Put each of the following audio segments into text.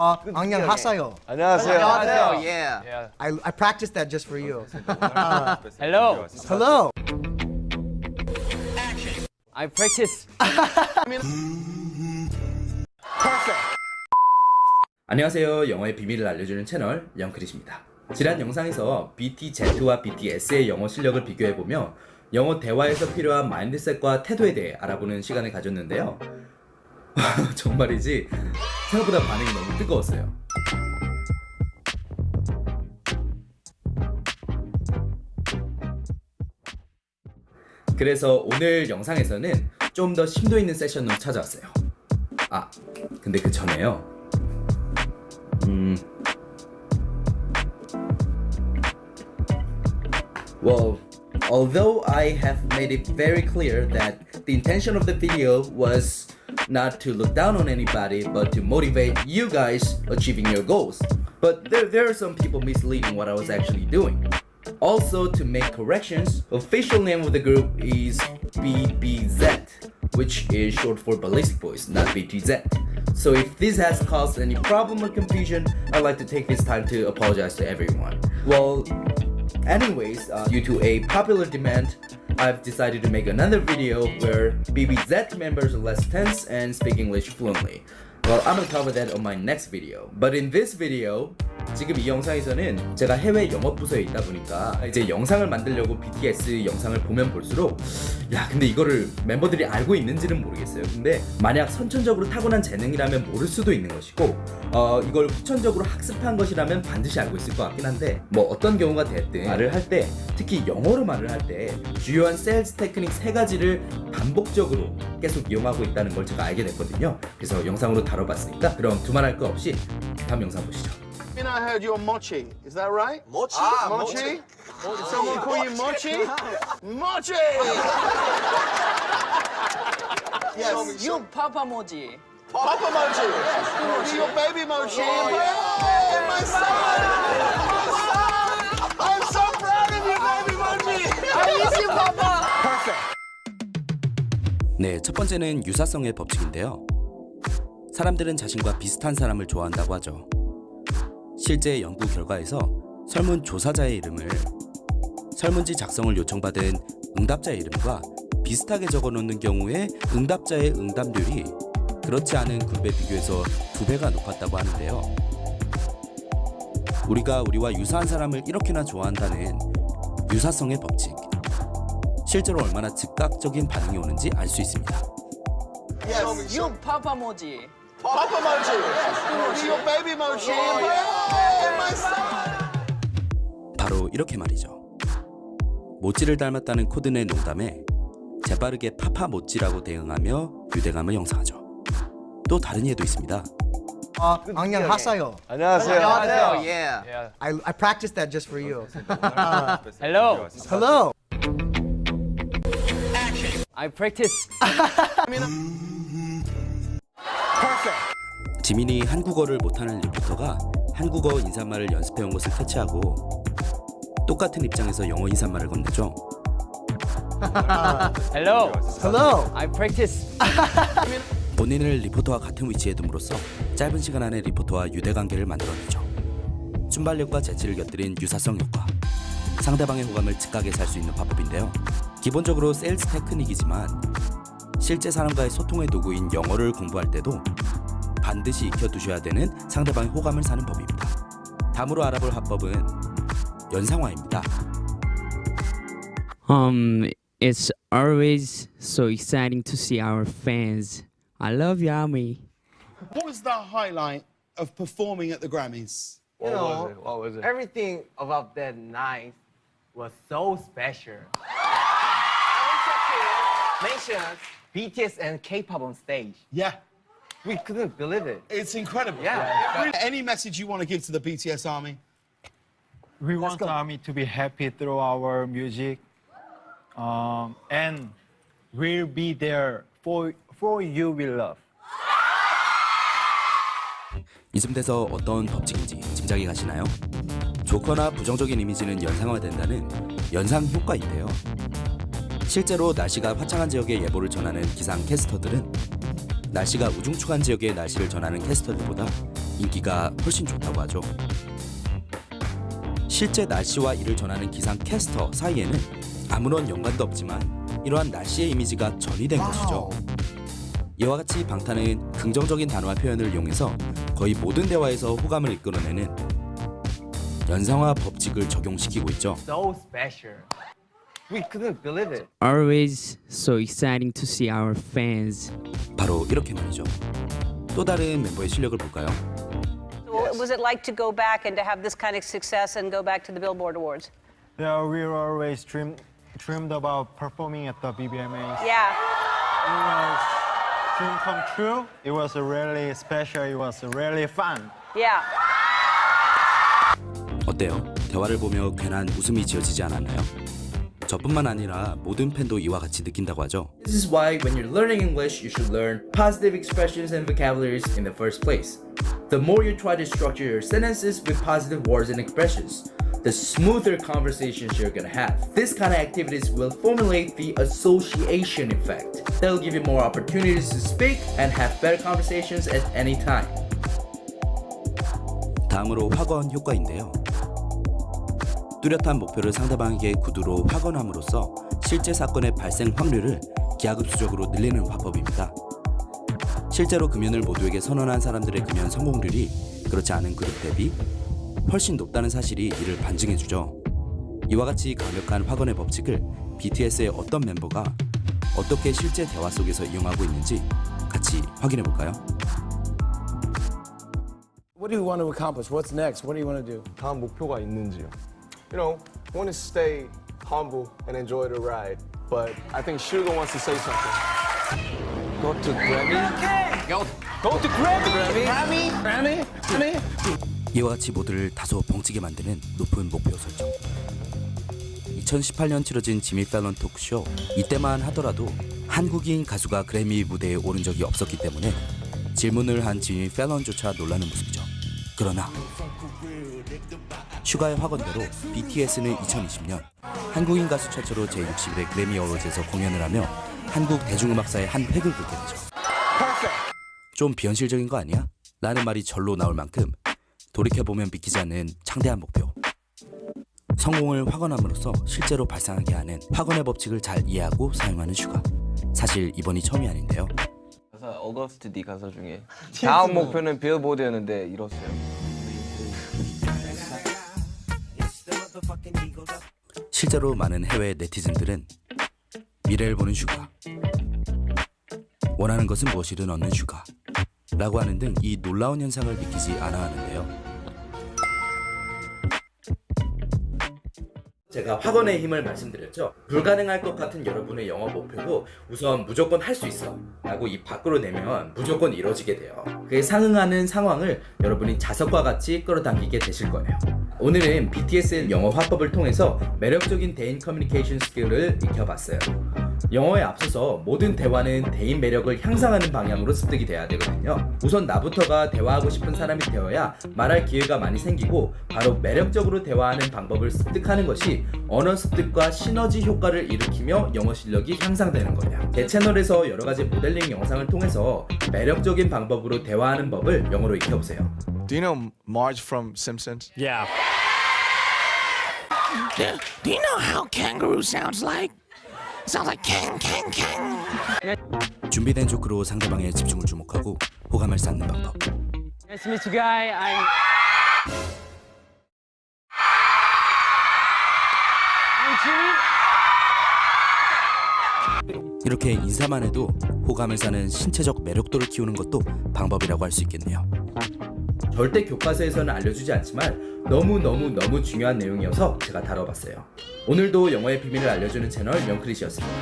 어, 안녕 하세요. 안녕하세요. 안녕하세요. Yeah. Yeah. I, I practiced that just for you. Hello. Hello. I practice. 안녕하세요. 영어의 비밀을 알려주는 채널 영크릿입니다. 지난 영상에서 BTZ와 BTS의 영어 실력을 비교해보며 영어 대화에서 필요한 마인드셋과 태도에 대해 알아보는 시간을 가졌는데요. 정말이지 생각보다 반응이 너무 뜨거웠어요. 그래서 오늘 영상에서는 좀 더 심도 있는 세션으로 찾아왔어요. 아, 근데 그 전에요. 음. Well, although I have made it very clear that the intention of the video was not to look down on anybody but to motivate you guys achieving your goals. But there, there are some people misleading what I was actually doing. Also, to make corrections, official name of the group is BBZ, which is short for Ballistic Boys, not BTZ. So if this has caused any problem or confusion, I'd like to take this time to apologize to everyone. Well, anyways, uh, due to a popular demand, I've decided to make another video where BBZ members are less tense and speak English fluently. Well, I'm gonna cover that on my next video. But in this video, 지금 이 영상에서는 제가 해외 영업 부서에 있다 보니까 이제 영상을 만들려고 BTS 영상을 보면 볼수록 야 근데 이거를 멤버들이 알고 있는지는 모르겠어요. 근데 만약 선천적으로 타고난 재능이라면 모를 수도 있는 것이고 어 이걸 후천적으로 학습한 것이라면 반드시 알고 있을 것 같긴 한데 뭐 어떤 경우가 됐든 말을 할 때 특히 영어로 말을 할 때 주요한 세일즈 테크닉 세 가지를 반복적으로 계속 이용하고 있다는 걸 제가 알게 됐거든요. 그래서 영상으로 다뤄봤으니까 그럼 두말할 거 없이 다음 영상 보시죠. Know, I heard you're Mochi. Is that right? Mochi? Mochi? Did someone call you Mochi? Mochi! yes, You Papa Moji. Papa Mochi. Yes, your baby Mochi. Hey, my son! My son! 네, 첫 번째는 유사성의 법칙인데요. 사람들은 자신과 비슷한 사람을 좋아한다고 하죠. 실제 연구 결과에서 설문 조사자의 이름을 설문지 작성을 요청받은 응답자의 이름과 비슷하게 적어 놓는 경우에 응답자의 응답률이 그렇지 않은 그룹에 비교해서 두 배가 높았다고 하는데요. 우리가 우리와 유사한 사람을 이렇게나 좋아한다는 유사성의 법칙. 실제로 얼마나 즉각적인 반응이 오는지 알 수 있습니다. Yes, You Papa Moji. Papa Mochi. Yes, your baby Mochi. Hey, my son! 바로 이렇게 말이죠. 모찌를 닮았다는 코드의 농담에 재빠르게 파파 모찌라고 대응하며 유대감을 형성하죠. 또 다른 예도 있습니다. 어, 안녕 하세요. 안녕하세요. 안녕하세요. Yeah. Yeah. I, I practiced that just for you. Hello. Hello. I practice. 지민이 한국어를 못하는 리포터가 한국어 인사말을 연습해온 것을 캐치하고 똑같은 입장에서 영어 인사말을 건네죠. Hello. Hello. I practice. 본인을 리포터와 같은 위치에 둠으로써 짧은 시간 안에 리포터와 유대 관계를 만들어내죠. 순발력과 재치를 곁들인 유사성 효과. 상대방의 호감을 즉각에 살 수 있는 방법인데요. 기본적으로 세일즈 테크닉이지만 실제 사람과의 소통의 도구인 영어를 공부할 때도 반드시 익혀두셔야 되는 상대방의 호감을 사는 법입니다. 다음으로 알아볼 화법은 연상화입니다. Um, it's always so exciting to see our fans. I love you, Army. What was the highlight of performing at the Grammys? What was it? What was it? everything about that night was so special. Mention BTS and K-pop on stage. Yeah, We couldn't believe it. it's incredible. Yeah. Any message you want to give to the BTS army? We want Army to be happy through our music, um, and we'll be there for for you. We love. 이쯤 돼서 어떤 법칙인지 짐작이 가시나요? 좋거나 부정적인 이미지는 연상화된다는 연상 효과인데요. 실제로 날씨가 화창한 지역의 예보를 전하는 기상 캐스터들은 날씨가 우중충한 지역의 날씨를 전하는 캐스터들보다 인기가 훨씬 좋다고 하죠. 실제 날씨와 이를 전하는 기상 캐스터 사이에는 아무런 연관도 없지만 이러한 날씨의 이미지가 전이된 것이죠. 이와 같이 방탄은 긍정적인 단어와 표현을 이용해서 거의 모든 대화에서 호감을 이끌어내는 연상화 법칙을 적용시키고 있죠. So special. We couldn't believe it. Always so exciting to see our fans. 바로 이렇게 말이죠. 또 다른 멤버의 실력을 볼까요? What was it like to go back and to have this kind of success and go back to the Billboard Awards? Yeah, we were always dream, dreamed about performing at the BBMAs. Yeah. It was dream come true. It was really special. It was really fun. Yeah. 어때요? 대화를 보며 괜한 웃음이 지어지지 않았나요? 저뿐만 아니라 모든 팬도 이와 같이 느낀다고 하죠. This is why when you're learning English, you should learn positive expressions and vocabularies in the first place. The more you try to structure your sentences with positive words and expressions, the smoother conversations you're gonna have. This kind of activities will formulate the association effect. That'll give you more opportunities to speak and have better conversations at any time. 다음으로 확언 효과인데요. 뚜렷한 목표를 상대방에게 구두로 확언함으로써 실제 사건의 발생 확률을 기하급수적으로 늘리는 화법입니다. 실제로 금연을 모두에게 선언한 사람들의 금연 성공률이 그렇지 않은 그룹 대비 훨씬 높다는 사실이 이를 반증해주죠. 이와 같이 강력한 확언의 법칙을 BTS의 어떤 멤버가 어떻게 실제 대화 속에서 이용하고 있는지 같이 확인해 볼까요? What do you want to accomplish? What's next? What do you want to do? 다음 목표가 있는지요? You know, want to stay humble and enjoy the ride. But I think Sugar wants to say something. Go to Grammy. Go. Go to Grammy. Grammy. Grammy. Grammy. 이와 같이 모두를 다소 벙찌게 만드는 높은 목표 설정. 2018년 치러진 지미 펠런 토크쇼 이때만 하더라도 한국인 가수가 그래미 무대에 오른 적이 없었기 때문에 질문을 한 지미 펠런조차 놀라는 모습이죠. 그러나 슈가의 확언대로 BTS는 2020년 한국인 가수 최초로 제61회 그래미 어워즈에서 공연을 하며 한국 대중음악사의 한 획을 긋게 되죠. 좀 비현실적인 거 아니야? 라는 말이 절로 나올 만큼 돌이켜보면 믿기지 않는 창대한 목표. 성공을 확언함으로써 실제로 발생하게 하는 확언의 법칙을 잘 이해하고 사용하는 슈가. 사실 이번이 처음이 아닌데요. 어거스트 D 가사 중에 다음 목표는 빌보드였는데 이뤘어요. 실제로 많은 해외 네티즌들은 미래를 보는 슈가. 원하는 것은 무엇이든 얻는 슈가. 라고 하는 등 이 놀라운 현상을 믿기지 않아 하는데요. 제가 학원의 힘을 말씀드렸죠. 불가능할 것 같은 여러분의 영어 목표도 우선 무조건 할 수 있어. 라고 입 밖으로 내면 무조건 이루어지게 돼요. 그에 상응하는 상황을 여러분이 자석과 같이 끌어당기게 되실 거예요. 오늘은 BTS의 영어 화법을 통해서 매력적인 대인 커뮤니케이션 스킬을 익혀봤어요. 영어에 앞서서 모든 대화는 대인 매력을 향상하는 방향으로 습득이 돼야 되거든요. 우선 나부터가 대화하고 싶은 사람이 되어야 말할 기회가 많이 생기고 바로 매력적으로 대화하는 방법을 습득하는 것이 언어 습득과 시너지 효과를 일으키며 영어 실력이 향상되는 거예요. 제 채널에서 여러 가지 모델링 영상을 통해서 매력적인 방법으로 대화하는 법을 영어로 익혀보세요. Do you know Marge from Simpsons? Yeah. Do you know how kangaroo sounds like? Sounds like kang, kang, kang. 준비된 조크로 상대방의 집중을 주목하고 호감을 쌓는 방법. Nice to meet you, guy. I'm. I'm Jimmy. 이렇게 인사만 해도 호감을 사는 신체적 매력도를 키우는 것도 방법이라고 할 수 있겠네요. 절대 교과서에서는 알려주지 않지만 너무너무너무 중요한 내용이어서 제가 다뤄봤어요. 오늘도 영어의 비밀을 알려주는 채널 영크릿이었습니다.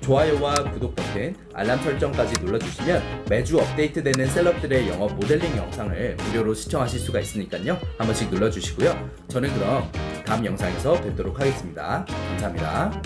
좋아요와 구독 버튼, 알람 설정까지 눌러주시면 매주 업데이트되는 셀럽들의 영어 모델링 영상을 무료로 시청하실 수가 있으니까요. 한 번씩 눌러주시고요. 저는 그럼 다음 영상에서 뵙도록 하겠습니다. 감사합니다.